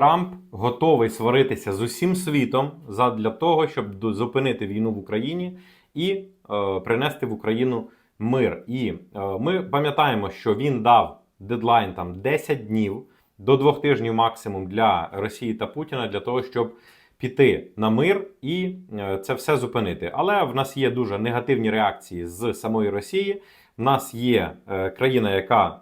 Трамп готовий сваритися з усім світом задля того, щоб зупинити війну в Україні і е, принести в Україну мир. І е, ми пам'ятаємо, що він дав дедлайн там 10 днів до двох тижнів максимум для Росії та Путіна для того, щоб піти на мир і е, це все зупинити. Але в нас є дуже негативні реакції з самої Росії. В нас є е, країна, яка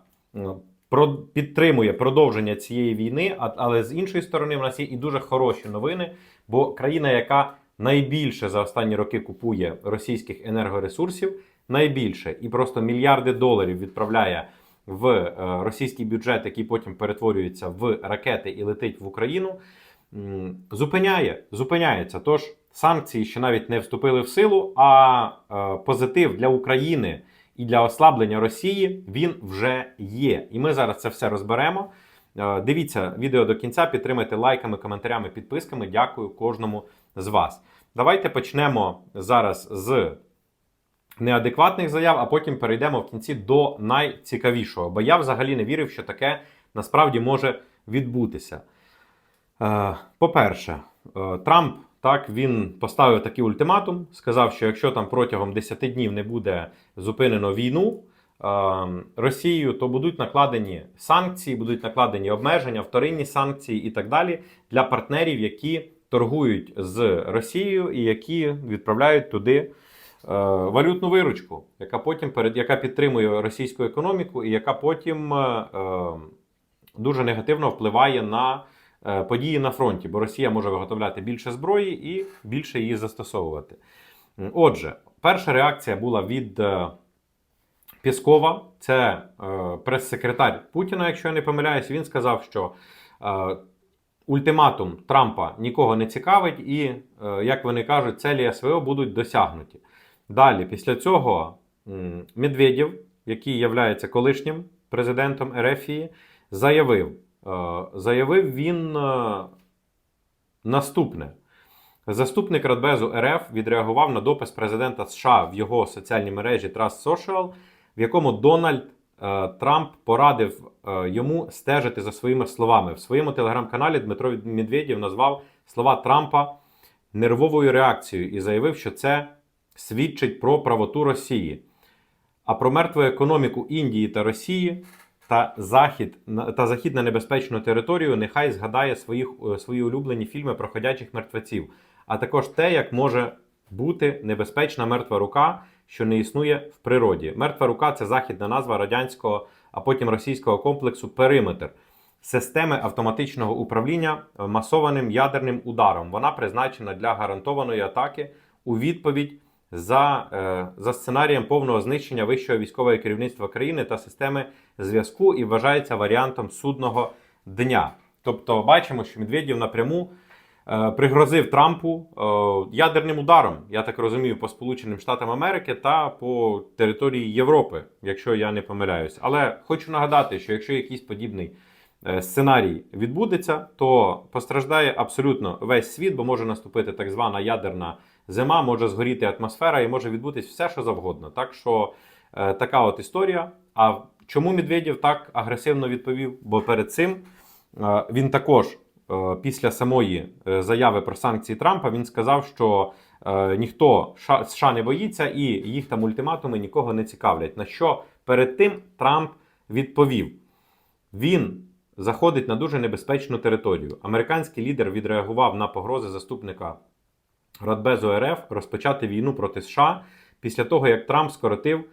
підтримує продовження цієї війни, але з іншої сторони, в нас є і дуже хороші новини, бо країна, яка найбільше за останні роки купує російських енергоресурсів, найбільше і просто мільярди доларів відправляє в е, російський бюджет, який потім перетворюється в ракети і летить в Україну. Зупиняє, зупиняється. Тож санкції ще навіть не вступили в силу, а е, позитив для України і для ослаблення Росії він вже є. І ми зараз це все розберемо. Е, Дивіться відео до кінця, підтримайте лайками, коментарями, підписками. Дякую кожному з вас. Давайте почнемо зараз з неадекватних заяв, а потім перейдемо в кінці до найцікавішого. Бо я взагалі не вірив, що таке насправді може відбутися. Е, По-перше, е, Трамп так він поставив такий ультиматум, сказав, що якщо там протягом 10 днів не буде зупинено війну е, Росією, то будуть накладені санкції, будуть накладені обмеження, вторинні санкції і так далі для партнерів, які торгують з Росією і які відправляють туди е, валютну виручку, яка потім перед яка підтримує російську економіку, і яка потім е, е, дуже негативно впливає на події на фронті, бо Росія може виготовляти більше зброї і більше її застосовувати. Отже, перша реакція була від е, Пєскова, це е, прес-секретар Путіна, якщо я не помиляюсь. Він сказав, що е, ультиматум Трампа нікого не цікавить, і, е, як вони кажуть, цілі СВО будуть досягнуті. Далі, після цього Медведєв, який є колишнім президентом Ерефії, заявив, е, заявив він е, наступне. Заступник Радбезу РФ відреагував на допис президента США в його соціальній мережі Trust Social, в якому Дональд е, Трамп порадив е, йому стежити за своїми словами. В своєму телеграм-каналі Дмитро Медведєв назвав слова Трампа нервовою реакцією і заявив, що це свідчить про правоту Росії. А про мертву економіку Індії та Росії та захід та захід на небезпечну територію нехай згадає своїх, е, свої улюблені фільми про ходячих мертвеців, а також те, як може бути небезпечна мертва рука, що не існує в природі. Мертва рука це західна назва радянського, а потім російського комплексу Периметр. Системи автоматичного управління е, масованим ядерним ударом. Вона призначена для гарантованої атаки у відповідь за, е, за сценарієм повного знищення вищого військового керівництва країни та системи зв'язку і вважається варіантом судного дня. Тобто, бачимо, що Медведєв напряму е, пригрозив Трампу е, ядерним ударом, я так розумію, по Сполученим Штатам Америки та по території Європи, якщо я не помиляюсь. Але хочу нагадати, що якщо якийсь подібний сценарій відбудеться, то постраждає абсолютно весь світ, бо може наступити так звана ядерна зима, може згоріти атмосфера і може відбутись все, що завгодно. Так що е, така от історія. А чому Медведєв так агресивно відповів? Бо перед цим е, він також е, після самої е, заяви про санкції Трампа він сказав, що е, ніхто Ша- США не боїться і їх там ультиматуми нікого не цікавлять. На що перед тим Трамп відповів: він заходить на дуже небезпечну територію. Американський лідер відреагував на погрози заступника Радбезу РФ розпочати війну проти США після того, як Трамп скоротив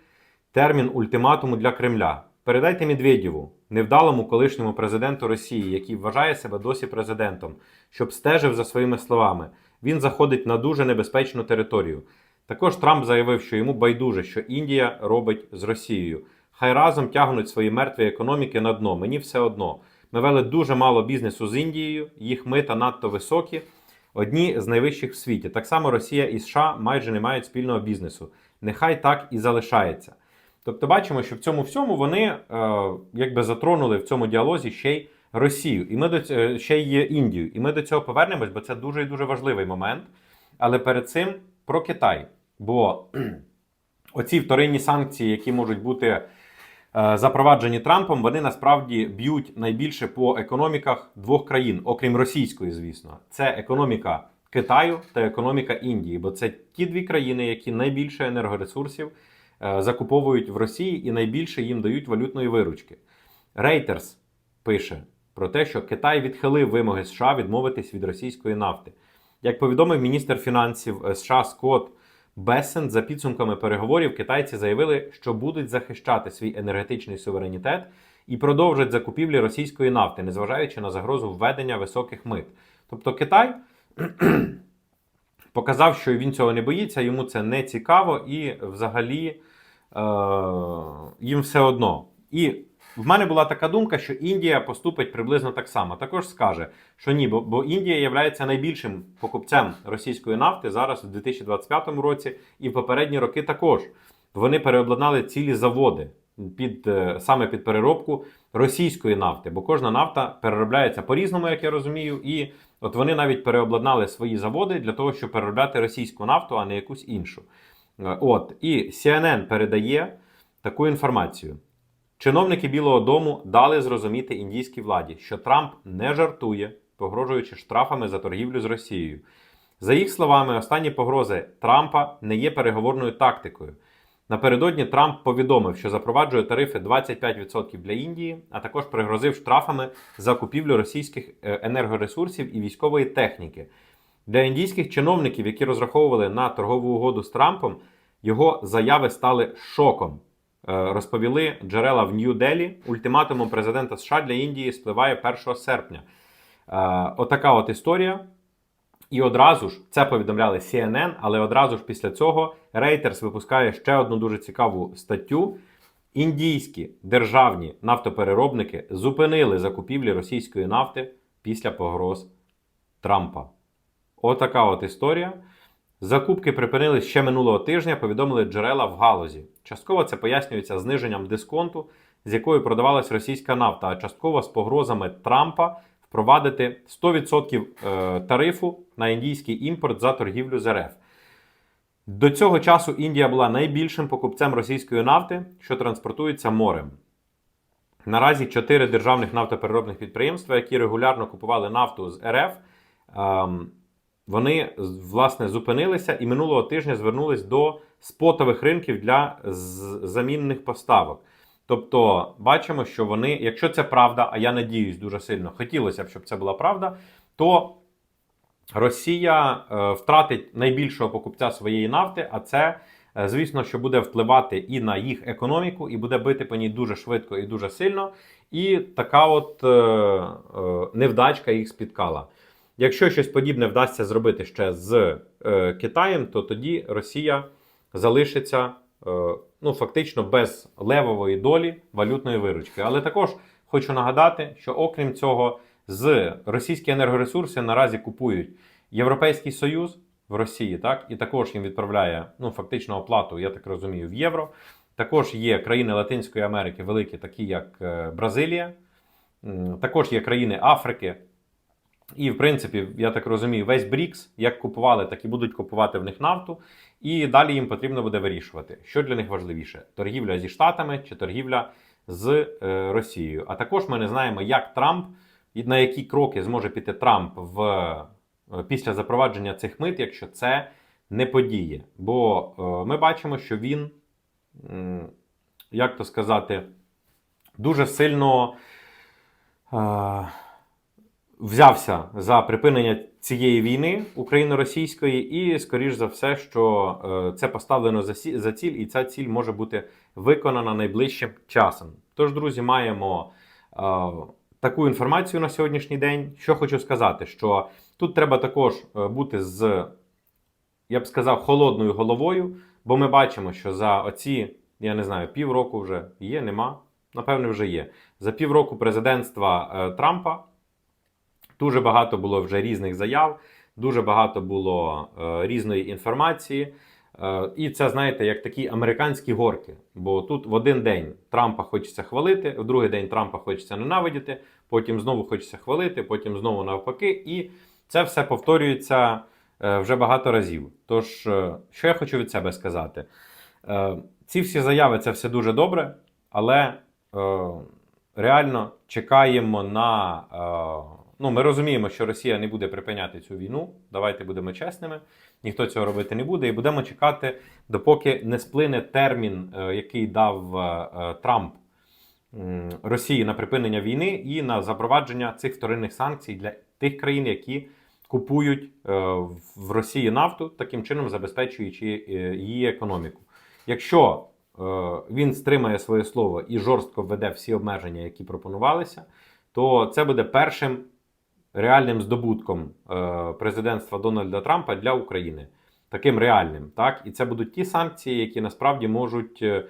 термін ультиматуму для Кремля. Передайте Медведєву, невдалому колишньому президенту Росії, який вважає себе досі президентом, щоб стежив за своїми словами. Він заходить на дуже небезпечну територію. Також Трамп заявив, що йому байдуже, що Індія робить з Росією. Хай разом тягнуть свої мертві економіки на дно. Мені все одно. Ми вели дуже мало бізнесу з Індією, їх мита надто високі, одні з найвищих в світі. Так само Росія і США майже не мають спільного бізнесу. Нехай так і залишається. Тобто бачимо, що в цьому всьому вони е, якби затронули в цьому діалозі ще й Росію, і ми до ць- е, ще й Індію. І ми до цього повернемось, бо це дуже і дуже важливий момент. Але перед цим про Китай. Бо оці вторинні санкції, які можуть бути запроваджені Трампом, вони насправді б'ють найбільше по економіках двох країн, окрім російської, звісно. Це економіка Китаю та економіка Індії, бо це ті дві країни, які найбільше енергоресурсів е, закуповують в Росії і найбільше їм дають валютної виручки. Reuters пише про те, що Китай відхилив вимоги США відмовитись від російської нафти. Як повідомив міністр фінансів е, США Скотт Бессен, за підсумками переговорів китайці заявили, що будуть захищати свій енергетичний суверенітет і продовжать закупівлі російської нафти, незважаючи на загрозу введення високих мит. Тобто Китай показав, що він цього не боїться, йому це не цікаво, і взагалі е, їм все одно. І в мене була така думка, що Індія поступить приблизно так само. Також скаже, що ні, бо, бо Індія є найбільшим покупцем російської нафти зараз у 2025 році і в попередні роки також. Вони переобладнали цілі заводи під е, саме під переробку російської нафти, бо кожна нафта переробляється по-різному, як я розумію, і от вони навіть переобладнали свої заводи для того, щоб переробляти російську нафту, а не якусь іншу. Е, От і CNN передає таку інформацію. Чиновники Білого Дому дали зрозуміти індійській владі, що Трамп не жартує, погрожуючи штрафами за торгівлю з Росією. За їх словами, останні погрози Трампа не є переговорною тактикою. Напередодні Трамп повідомив, що запроваджує тарифи 25% для Індії, а також пригрозив штрафами за купівлю російських е, енергоресурсів і військової техніки. Для індійських чиновників, які розраховували на торгову угоду з Трампом, його заяви стали шоком. Е, Розповіли джерела в Нью-Делі. Ультиматумом президента США для Індії спливає 1 серпня. Е, Отака от історія. І одразу ж це повідомляли CNN, але одразу ж після цього Reuters випускає ще одну дуже цікаву статтю. Індійські державні нафтопереробники зупинили закупівлі російської нафти після погроз Трампа. Отака от історія. Закупки припинились ще минулого тижня, повідомили джерела в галузі. Частково це пояснюється зниженням дисконту, з якою продавалась російська нафта, а частково з погрозами Трампа впровадити 100% е, тарифу на індійський імпорт за торгівлю з РФ. До цього часу Індія була найбільшим покупцем російської нафти, що транспортується морем. Наразі чотири державних нафтопереробних підприємства, які регулярно купували нафту з РФ, ем, вони власне зупинилися і минулого тижня звернулись до спотових ринків для замінних поставок. Тобто, бачимо, що вони, якщо це правда, а я надіюсь дуже сильно, хотілося б, щоб це була правда, то Росія е, втратить найбільшого покупця своєї нафти, а це, е, звісно, що буде впливати і на їх економіку, і буде бити по ній дуже швидко і дуже сильно. І така от е, невдачка їх спіткала. Якщо щось подібне вдасться зробити ще з е, Китаєм, то тоді Росія залишиться е, ну, фактично без левової долі валютної виручки. Але також хочу нагадати, що окрім цього, з російські енергоресурси наразі купують Європейський Союз в Росії, так і також їм відправляє ну, фактично оплату, я так розумію, в євро. Також є країни Латинської Америки, великі, такі як е, Бразилія, також є країни Африки. І, в принципі, я так розумію, весь Брікс, як купували, так і будуть купувати в них нафту. І далі їм потрібно буде вирішувати, що для них важливіше: торгівля зі Штатами чи торгівля з е, Росією. А також ми не знаємо, як Трамп і на які кроки зможе піти Трамп в, е, після запровадження цих мит, якщо це не подіє. Бо е, ми бачимо, що він, м, як то сказати, дуже сильно. Е, взявся за припинення цієї війни україно-російської, і, скоріш за все, що е, це поставлено за, ціль, і ця ціль може бути виконана найближчим часом. Тож, друзі, маємо е, таку інформацію на сьогоднішній день. Що хочу сказати, що тут треба також е, бути з, я б сказав, холодною головою, бо ми бачимо, що за оці, я не знаю, півроку вже є, нема. Напевне, вже є. За півроку президентства е, Трампа Дуже багато було вже різних заяв, дуже багато було е, різної інформації. Е, і це, знаєте, як такі американські горки. Бо тут в один день Трампа хочеться хвалити, в другий день Трампа хочеться ненавидіти, потім знову хочеться хвалити, потім знову навпаки. І це все повторюється е, вже багато разів. Тож, е, що я хочу від себе сказати? Е, ці всі заяви це все дуже добре, але е, реально чекаємо на. Е, ну, ми розуміємо, що Росія не буде припиняти цю війну. Давайте будемо чесними. Ніхто цього робити не буде, і будемо чекати, допоки не сплине термін, е, який дав е, е, Трамп Росії на припинення війни і на запровадження цих вторинних санкцій для тих країн, які купують в Росії нафту, таким чином забезпечуючи її економіку. Якщо він стримає своє слово і жорстко введе всі обмеження, які пропонувалися, то це буде першим реальним здобутком е, президентства Дональда Трампа для України. Таким реальним, так? І це будуть ті санкції, які насправді можуть е,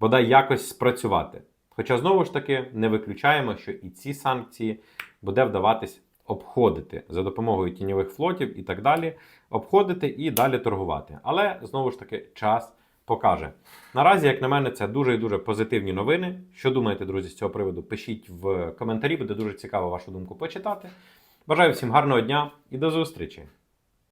бодай якось спрацювати. Хоча знову ж таки не виключаємо, що і ці санкції буде вдаватись обходити за допомогою тіньових флотів і так далі, обходити і далі торгувати. Але знову ж таки час покаже. Наразі, як на мене, це дуже і дуже позитивні новини. Що думаєте, друзі, з цього приводу? Пишіть в коментарі, буде дуже цікаво вашу думку почитати. Бажаю всім гарного дня і до зустрічі!